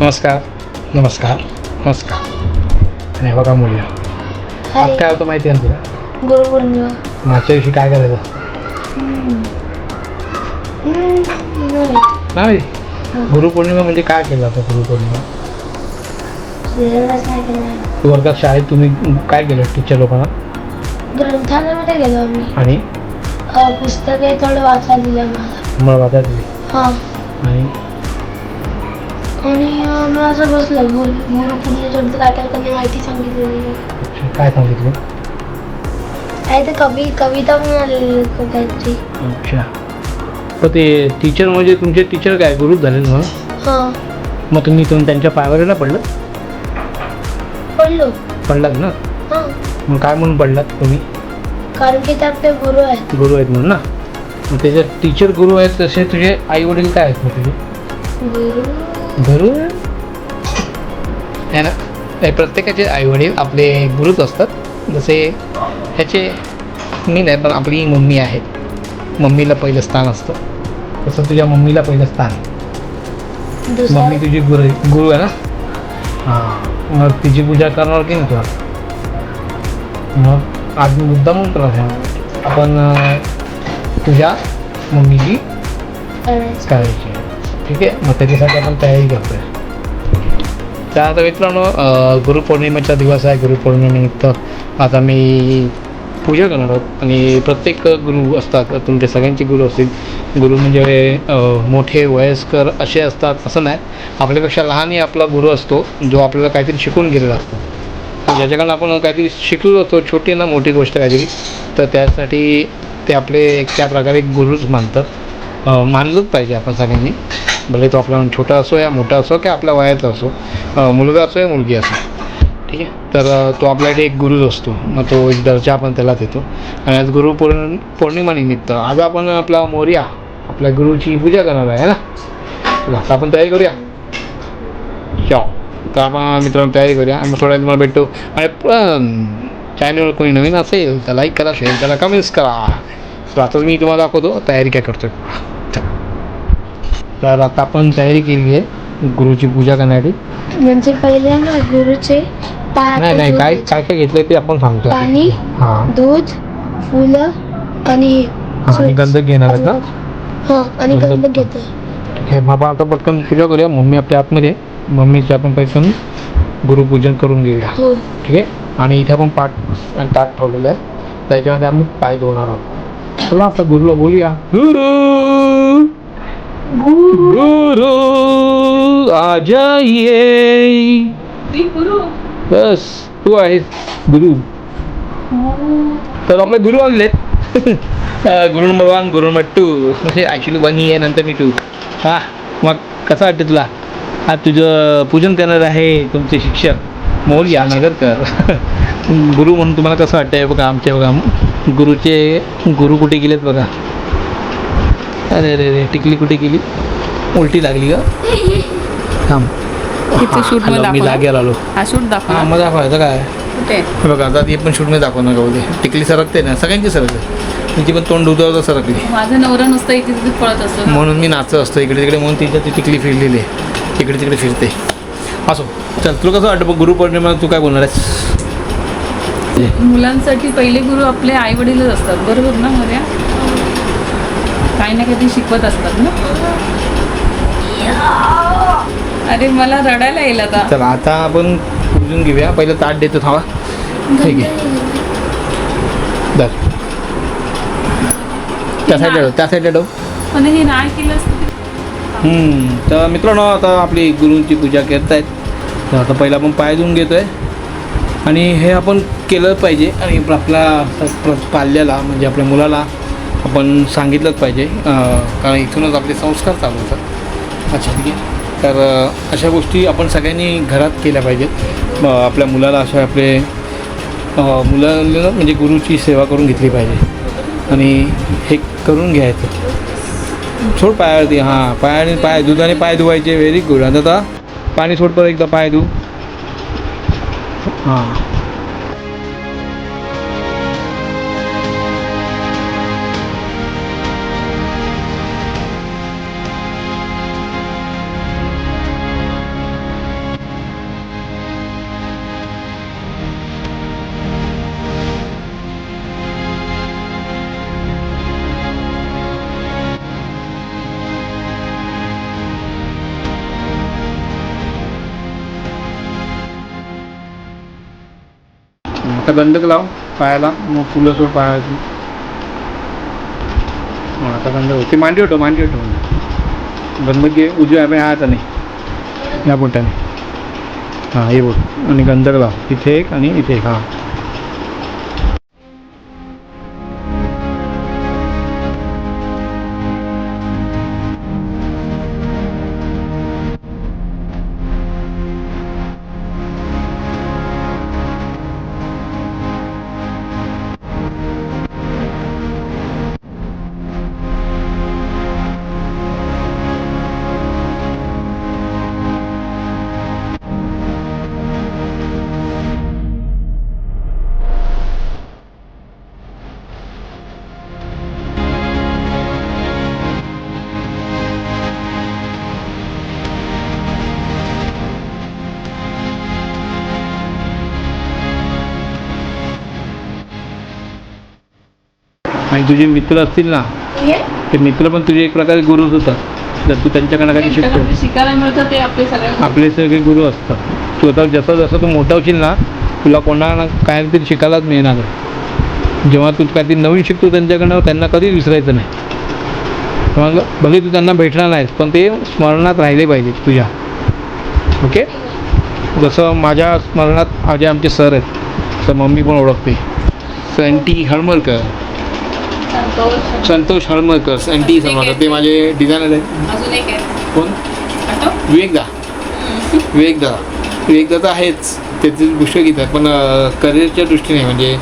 नमस्कार. नमस्कार. नमस्कार. आणि हे बघा मुली. आज काय होतं माहिती आहे ना तुला? गुरुपौर्णिमा. मागच्या दिवशी काय करायचं? नाही. गुरुपौर्णिमा म्हणजे काय केलं होतं गुरुपौर्णिमा? वर्गात शाळेत तुम्ही काय केलं टीचर लोकांना? ग्रंथालयामध्ये गेलो आम्ही. आणि? अ, पुस्तके थोडं वाचायला दिलं मला मला वाचा दिली. हा. आणि? आणि मी असं बसलं. गुरु गुरुपौर्णिमेच्या काय काय त्यांनी माहिती सांगितलेली अच्छा, काय सांगितलं? आहे ते कवी कविता पण आलेली काहीतरी अच्छा. तर ते टीचर म्हणजे तुमचे टीचर काय गुरुच झाले ना हा. मग तुम्ही तुम्ही त्यांच्या पायावर ना पडलं पडलो. पडलात ना? हा. मग काय म्हणून पडलात तुम्ही? कारण की ते आपले गुरु आहेत. गुरु आहेत म्हणून ना? मग त्याचे टीचर गुरु आहेत तसे तुझे आई वडील काय आहेत मग तुझे? गुरु गुरु आहे ना प्रत्येकाचे आई वडील आपले गुरुच असतात. जसे ह्याचे मी नाही पण आपली मम्मी आहे. मम्मीला पहिलं स्थान असतं. तसं तुझ्या मम्मीला पहिलं स्थान. दुसरा? मम्मी तुझी गुरु गुरु आहे ना? हां. मग तिची पूजा करणार की नाही तुला? मग आज मी मुद्दाम तुला सांगतो. आपण तुझ्या मम्मीची करायचं. ठीक आहे मग त्याच्यासाठी आपण तयारी करतोय. त्यानंतर मित्रांनो गुरुपौर्णिमेचा दिवस आहे. गुरुपौर्णिमेनिमित्त आता मी पूजा करणार आहोत. आणि प्रत्येक गुरु असतात तुमचे सगळ्यांचे गुरु असतील. गुरु म्हणजे मोठे वयस्कर असे असतात असं नाही. आपल्यापेक्षा लहानही आपला गुरु असतो जो आपल्याला काहीतरी शिकून गेलेला असतो. ज्याच्याकडनं आपण काहीतरी शिकलो असतो छोटी ना मोठी गोष्ट काहीतरी तर त्यासाठी ते आपले एक त्या प्रकारे एक गुरुच मानतात. मानलंच पाहिजे आपण सगळ्यांनी. भले तो आपला छोटा असो या मोठा असो की आपल्या वयाचा असो. मुलगा असो या मुलगी असो. ठीक आहे? तर तो आपल्याकडे एक गुरुच असतो. मग तो एक दर्जा आपण त्याला देतो. आणि आज गुरु पौर्णि पौर्णिमानिमित्त आज आपण आपला मोर्या आपल्या गुरुची पूजा करणार आहे ना? तर आपण तयारी करूया. चो तर आपण मित्रांनो तयारी करूया. आणि मग थोड्या तुम्हाला भेटतो आणि चॅनलवर कोणी नवीन असेल तर लाईक करा शेअर करा कमेंट्स करा. तर आता मी तुम्हाला दाखवतो तयारी काय करतो तर आता आपण तयारी केली आहे गुरुची पूजा करण्यासाठी. म्हणजे पहिले ना गुरुचे नाही नाही काय काय काय घेतलंय ते आपण सांगतो. पाणी हां. दूध फुलं आणि हां. आणि गंध घेणार आहेत ना? हा आणि गंध- गंध घेतो आहे बाबा आता पटकन पूजा करूया. मम्मी आपल्या आतमध्ये. आहे. मम्मीचं आपण पटकन गुरुपूजन करून घेऊया. हो. ठीक आहे? आणि इथे आपण पाठ आणि ताट ठेवलेलं आहे. त्याच्यामध्ये आम्ही पाय धुवणार आहोत. चला आता गुरुला बोलूया. गुरु! गुरु आ जाइए बस तू आहेस गुरु. तर आपले गुरु आणलेत गुरु नंबर वन गुरु नंबर टू म्हणजे ॲक्च्युली वन ही आहे नंतर मी टू हा मग कसं वाटतं तुला? आज तुझं पूजन करणार आहे तुमचे शिक्षक मोल या नगरकर गुरु म्हणून तुम्हाला कसं वाटतंय? बघा आमचे बघा गुरुचे गुरु कुठे गेलेत बघा. अरे अरे अरे टिकली कुठे गेली? उलटी लागली का? थांब. तिथे शूटमध्ये मी दाखव आलो. हा शूट दाखव. हां मग दाखवायचं काय? कुठे? हे बघा आता ती पण शूटमध्ये दाखवणार का बोलते टिकली सरकते ना सगळ्यांची सरकते. तिची पण तोंड उतरवता सरकली. माझा नवरा नुसतं इथे तिथे पळत असतो. म्हणून मी नाचत असतो. इकडे तिकडे म्हणून तिच्या ती टिकली फिरलेली आहे. इकडे तिकडे फिरते. असो चल तुला कसं वाटतं गुरुपौर्णिमा तू काय बोलणार आहेस? मुलांसाठी पहिले गुरु आपले आई वडीलच असतात. बरोबर ना मर्या? काही ना काहीतरी शिकवत असतात ना? अरे मला रडायला येईल आता. चला आता आपण पूजून घेऊया. पहिलं ताट देतो थांबा. ठीक आहे दर त्या साईडला त्या साईडला पण हे नाही केलं तरी- हम्म, तर मित्रांनो आता आपली गुरूंची पूजा करत आहेत. तर आता पहिला आपण पाय धुवून घेतो आहे आणि हे आपण केलं पाहिजे. आणि आपल्या प्र- पाल्याला म्हणजे आपल्या मुलाला आपण सांगितलंच पाहिजे. कारण इथूनच आपले संस्कार चालू होतात. अच्छा. ठीक आहे. तर अशा गोष्टी आपण सगळ्यांनी घरात केल्या पाहिजेत. आपल्या मुलाला अशा आपले अं, मुलांना म्हणजे गुरुची सेवा करून घेतली पाहिजे. आणि हे करून घ्यायचं. सोड पायावरती. हां पायाने पाय दुधाने पाय धुवायचे. व्हेरी गुड आता आता पाणी सोड परत एकदा पाय धु. हां. आता गंधक लाव पायाला. मग फुलं सोड पायाची आता गंधक ते मांडी होतो मांडी होतो गणपती घे, उजव्या हाताने हा हाताने. या बोटाने हां हे बोट आणि गंधक लाव. इथे एक आणि इथे एक. हां. आणि तुझे मित्र असतील ना? ते मित्र पण तुझे एक प्रकारे गुरुच होतात. जर तू त्यांच्याकडनं काही शिकतो त्यांच्याकडे शिकायला मिळतं ते आपले सगळे आपले सगळे गुरु असतात. तू आता जसं जसं तू मोठा होशील ना तुला कोणाला काहीतरी शिकायलाच मिळणार. जेव्हा तू काहीतरी नवीन शिकतो त्यांच्याकडनं त्यांना कधीच विसरायचं नाही. मग भले तू त्यांना भेटणार नाहीस पण ते स्मरणात राहिले पाहिजे तुझ्या. ओके? जसं माझ्या स्मरणात जे आमचे सर आहेत तर मम्मी पण ओळखते. संटी हळमळकर संतोष. हळमळकर संटी हळमळकर ते माझे डिझायनर आहेत. कोण? विवेकदा. विवेकदा. विवेकदा तर आहेच. त्याची गोष्ट घेत आहे पण करिअरच्या दृष्टीने म्हणजे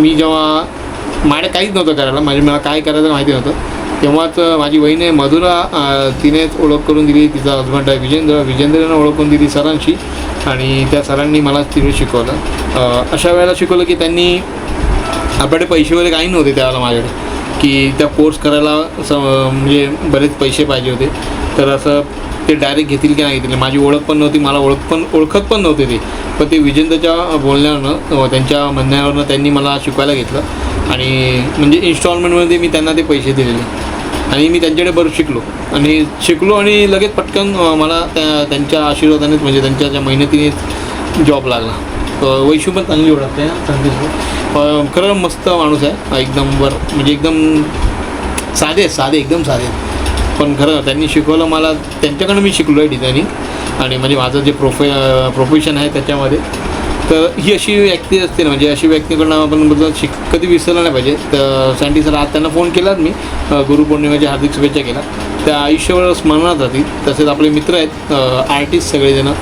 मी जेव्हा माझ्याकडे काहीच नव्हतं करायला म्हणजे मला काय करायचं माहिती नव्हतं. तेव्हाच माझी बहीण आहे मधुरा तिनेच ओळख करून दिली तिचा हजबंड आहे विजेंद्र. विजेंद्रनं ओळख करून दिली सरांशी. आणि त्या सरांनी मला तिथे शिकवलं. अशा वेळेला शिकवलं की त्यांनी आपल्याकडे पैसे वगैरे काही नव्हते त्यावेळेला माझ्याकडे. की त्या कोर्स करायला स म्हणजे बरेच पैसे पाहिजे होते. तर असं ते डायरेक्ट घेतील की नाही घेतील. माझी ओळख पण नव्हती मला ओळख पण ओळखत पण नव्हते ते. पण ते विजेंद्रच्या बोलण्यावरनं त्यांच्या म्हणण्यावरनं त्यांनी मला शिकवायला घेतलं. आणि म्हणजे इन्स्टॉलमेंटमध्ये मी त्यांना ते पैसे दिलेले. आणि मी त्यांच्याकडे बरं शिकलो. आणि शिकलो आणि लगेच पटकन मला त्या त्यांच्या आशीर्वादानेच म्हणजे त्यांच्या ज्या मेहनतीनेच जॉब लागला. वैशू पण चांगली ओळखते संदेश खरं मस्त माणूस आहे एकदम वर म्हणजे एकदम साधे साधे एकदम साधे पण खरं त्यांनी शिकवलं मला त्यांच्याकडनं मी शिकलो आहे डिझायनिंग आणि म्हणजे माझं जे प्रोफे प्रोफेशन आहे त्याच्यामध्ये तर ही अशी व्यक्ती असते ना म्हणजे अशी व्यक्तीकडनं आपण बदल शिक कधी विसरलं नाही पाहिजे. तर सँडी सर आज त्यांना फोन केलाच मी गुरुपौर्णिमेच्या हार्दिक शुभेच्छा केला. त्या आयुष्यभर स्मरणात राहतील. तसेच आपले मित्र आहेत आर्टिस्ट सगळेजणं.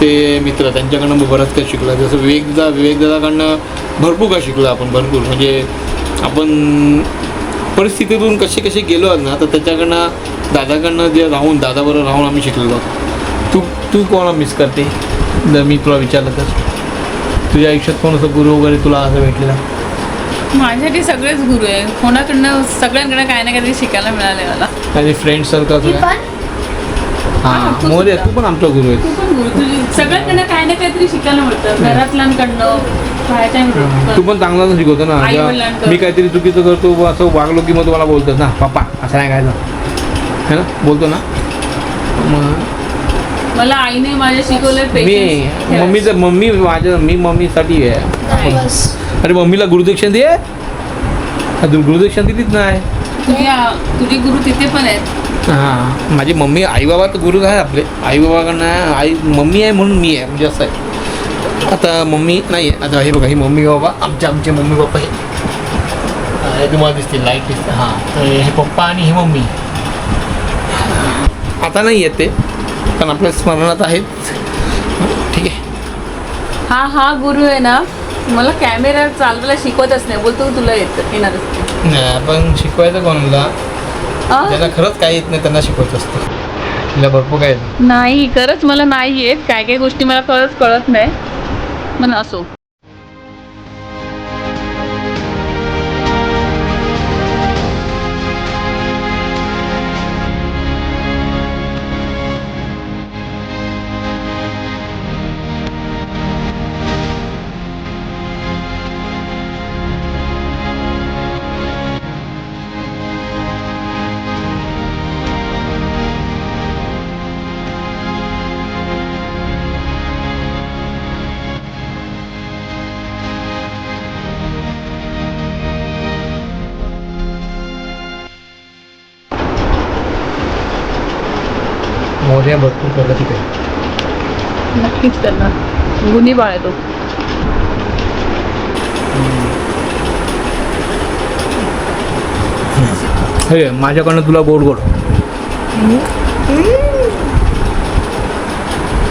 ते मित्र त्यांच्याकडनं मी बरंच काही शिकलो. जसं विवेकदा विवेकदादाकडनं भरपूर काय शिकलो आपण भरपूर. म्हणजे आपण परिस्थितीतून कसे कसे गेलो आहोत ना तर त्याच्याकडनं दादाकडनं जे राहून दादाबरोबर राहून आम्ही शिकलेलो तू तू कोणाला मिस करते? जर मी तुला विचारलं तर. तुझ्या आयुष्यात कोण असं गुरु वगैरे तुला असं भेटलेला? माझ्यासाठी सगळेच गुरु आहे कोणाकडनं सगळ्यांकडनं काही ना काहीतरी शिकायला मिळाले मला. काही फ्रेंड सर्कल हां मोरे तू पण आमचा गुरु आहे तू पण गुरु तुझी सगळ्यांकडनं काही ना काहीतरी शिकायला मिळतं. घरातल्यांकडनं तू पण चांगला शिकवतो ना. मी काहीतरी चुकीचं करतो असं वागलो की मग तुम्हाला बोलतोस ना पप्पा असं नाही करायचं. है ना? बोलतो ना. मला आईने माझ्या शिकवलंय मी मम्मीचं मम्मी माझ्या मी मम्मीसाठी आहे. अरे मम्मीला गुरुदक्षिणा दे अजून गुरुदक्षिणा दिलीच नाही. तुझ्या तुझे गुरु तिथे पण आहेत. हां. माझी मम्मी आई बाबा तर गुरु आहे आपले. आई बाबाकडनं आई मम्मी आहे म्हणून मी आहे म्हणजे असं आहे. आता मम्मी नाही आहे आता हे बघा ही मम्मी बाबा आमचे आमचे मम्मी पप्पा हे. तुम्हाला दिसतील लाइट दिसते. हां तर हे पप्पा आणि ही मम्मी. आता नाही येत ते पण आपल्या स्मरणात आहेत. ठीक आहे. हा हा गुरु आहे ना. मला कॅमेरा चालवायला शिकवतच नाही. बोलतो तुला येत येणारच. नाही, पण शिकवायचं कोणाला? ज्यांना खरंच काही येत नाही त्यांना शिकवायचं असतं. तिला भरपूर काय नाही खरंच मला नाही येत. काय काय गोष्टी मला खरंच कळत नाही. पण असो. बाळ आहे तो हे माझ्याकडनं तुला गोड गोड.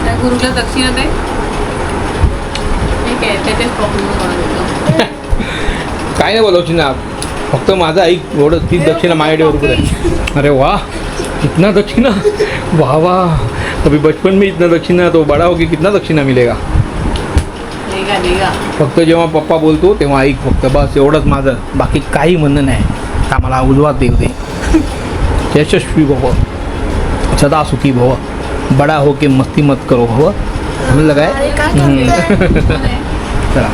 त्या गुरुला दक्षिणा दे. ठीक आहे त्याच्याच प्रॉब्लेम काय नाही बोलावची ना फक्त माझा ऐक एवढं ती दक्षिणा माझ्या बरोबर आहे. अरे वाह इतना दक्षिणा. वाह वाह अभी बचपन में इतना दक्षिणा तो बड़ा होगी कितना दक्षिणा मिलेगा? फक्त जेव्हा पप्पा बोलतो तेव्हा ऐक फक्त बस एवढंच माझं. बाकी काही म्हणणं नाही. आम्हाला उजवात देऊ दे. यशस्वी भव. सदा सुखी भव. बडा हो के मस्ती मत करो भव. म्हणलं काय? चला.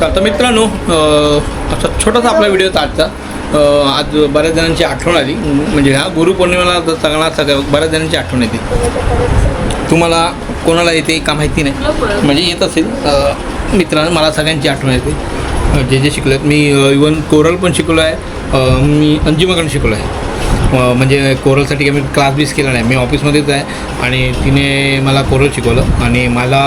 तर मित्रांनो असा छोटासा आपला व्हिडिओ आजचा. आज बऱ्याच जणांची आठवण आली. म्हणजे ह्या गुरुपौर्णिमेला सगळ्यांना सगळ्या बऱ्याच जणांची आठवण येते. तुम्हाला कोणाला येते का माहिती नाही. म्हणजे येत असेल. मित्रांनो मला सगळ्यांची आठवण येते. जे जे शिकलो आहेत मी इवन कोरल पण शिकलो आहे. मी अंजिमाकडून शिकलो आहे. म्हणजे कोरलसाठी आम्ही मी क्लास बीस केला नाही. मी ऑफिसमध्येच आहे. आणि तिने मला कोरल शिकवलं. आणि मला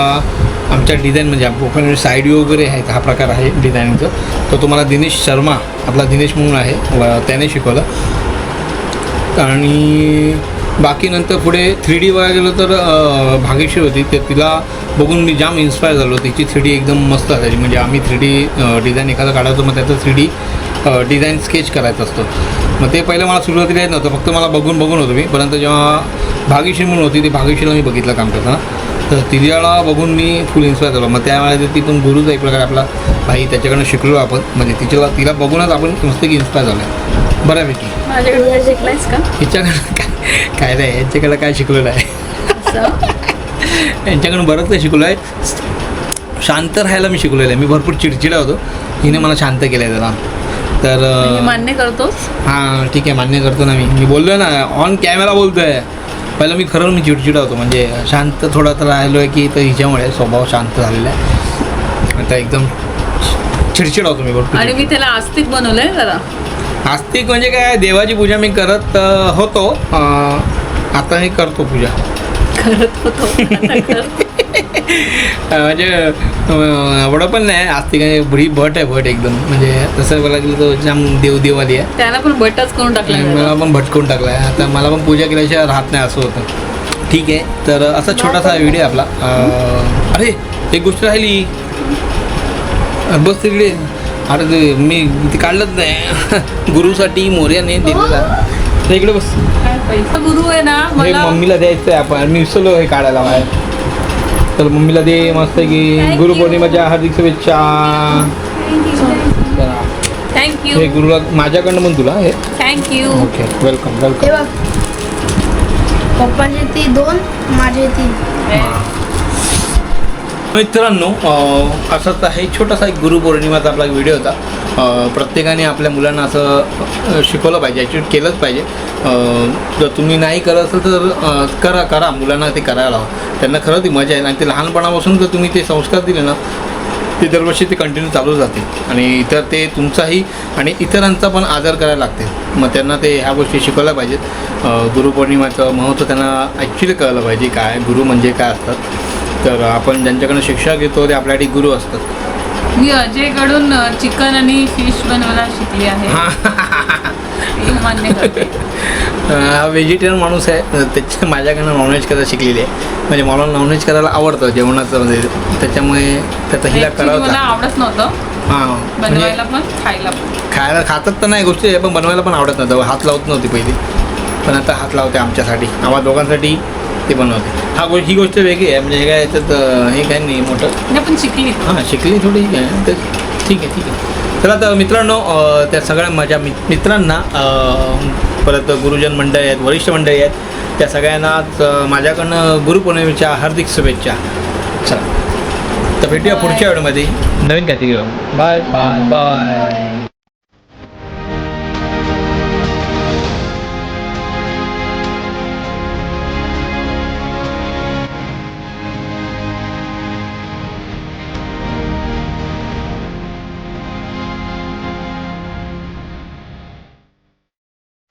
आमच्या डिझाईन म्हणजे आपण साईड वगैरे आहेत. हा प्रकार आहे डिझाईनचं तो तुम्हाला दिनेश शर्मा आपला दिनेश म्हणून आहे. त्याने शिकवलं. आणि बाकी नंतर पुढे थ्री डी बघायला गेलो तर भाग्यश्री होती. तर तिला बघून मी जाम इन्स्पायर झालो. तिची थ्री डी एकदम मस्त असायची. म्हणजे आम्ही थ्री डी डिझाईन एखादं काढायचो मग त्याचं थ्री डी डिझाईन स्केच करायचं असतं. मग ते पहिलं मला सुरुवातीला येत नव्हतं. फक्त मला बघून बघून होतं मी. परंतु जेव्हा भाग्यश्री म्हणून होती ती भाग्यश्रीला मी बघितलं काम करताना. तर तिच्याला बघून मी फुल इन्स्पायर झालो. मग त्यावेळेला ती पण गुरुच एक प्रकारे आपला भाई त्याच्याकडनं शिकलो आपण. म्हणजे तिच्याला तिला बघूनच आपण मस्त की इन्स्पायर झालो बऱ्यापैकी. शिकलायस का? काय नाही यांच्याकडं काय शिकलेलं आहे असं? यांच्याकडून बरंच काही शिकलो आहे. शांत राहायला मी शिकलेलं आहे मी भरपूर चिडचिडा होतो. हिने मला शांत केलं आहे जरा. तर मान्य करतोस हां ठीक आहे मान्य करतो ना मी. मी बोललो ना ऑन कॅमेरा बोलतो आहे पहिलं मी खरं मी चिडचिडा होतो. म्हणजे शांत थोडा तर राहिलो आहे की तर हिच्यामुळे स्वभाव शांत झालेला आहे. आता एकदम चिडचिडा होतो मी भरपूर आणि मी त्याला आस्तिक बनवलंय जरा. आस्तिक म्हणजे काय देवाची पूजा मी करत होतो. आता मी करतो पूजा. करत होतो. म्हणजे एवढं पण नाही. आस्तिक बरी भट आहे भट एकदम. म्हणजे तसं बोला गेलं तर जाम देव देवाली आहे. त्याला पण बटच करून टाकलाय मला पण भटकून टाकला आहे. आता मला पण पूजा केल्याशिवाय राहत नाही असं होतं. ठीक आहे. तर असा छोटासा व्हिडिओ आपला. अरे एक गोष्ट राहिली. बस तिकडे. अरे ते मी ते काढलंच नाही. गुरुसाठी मोर्याने दिलेला. तर इकडे बस. गुरु आहे ना हे मला मम्मीला द्यायचं आहे आपण. मी विसरलो हे काढायला बाहेर. तर मम्मीला दे मस्त की गुरुपौर्णिमेच्या हार्दिक शुभेच्छा. चला. हे थँक्यू गुरुला माझ्याकडनं पण तुला हे. थँक्यू ओके वेलकम वेलकम हे बघ. पप्पाचे ती दोन माझे तीन मित्रांनो असंच आहे छोटासा एक गुरुपौर्णिमाचा आपला व्हिडिओ होता. प्रत्येकाने आपल्या मुलांना असं शिकवलं पाहिजे ॲक्च्युली केलंच पाहिजे. जर तुम्ही नाही करत असाल तर करा करा मुलांना ते करायला हवं त्यांना खरं ती मजा येईल आणि ते लहानपणापासून जर तुम्ही ते संस्कार दिले ना ते दरवर्षी ते कंटिन्यू चालू जाते आणि इतर ते तुमचाही आणि इतरांचा पण आदर करायला लागते मग त्यांना ते ह्या गोष्टी शिकवल्या पाहिजेत. गुरुपौर्णिमाचं महत्त्व त्यांना ॲक्च्युली कळलं पाहिजे काय गुरु म्हणजे काय असतात. तर आपण ज्यांच्याकडनं शिक्षा घेतो ते आपल्यासाठी गुरु असतात. मी अजयकडून चिकन आणि फिश बनवायला शिकली आहे. हा. व्हेजिटेरियन माणूस आहे त्याच्या माझ्याकडनं नॉनव्हेज करायला शिकलेली आहे. म्हणजे मला नॉनव्हेज करायला आवडतं जेवणाचं म्हणजे त्याच्यामुळे त्याचं हिला करावं आवडत नव्हतं. हां. म्हणजे बनवायला पण खायला खायला खातात तर नाही गोष्टी आहे पण बनवायला पण आवडत नव्हतं. हात लावत नव्हती पहिली. पण आता हात लावते आमच्यासाठी. आम्हा दोघांसाठी ते बनवते. हा गो ही गोष्ट वेगळी आहे. म्हणजे हे काय याच्यात अं, हे काय नाही मोठं. मी पण शिकली. हां शिकली थोडी ठीक आहे तर ठीक आहे ठीक आहे. चला तर मित्रांनो अं, त्या सगळ्या माझ्या मित मित्रांना अं, परत गुरुजन मंडळी आहेत वरिष्ठ मंडळी आहेत त्या सगळ्यांनाच अं, माझ्याकडनं गुरुपौर्णिमेच्या हार्दिक शुभेच्छा. चला. तर भेटूया पुढच्या व्हिडिओमध्ये नवीन काहीतरी बाय बाय बाय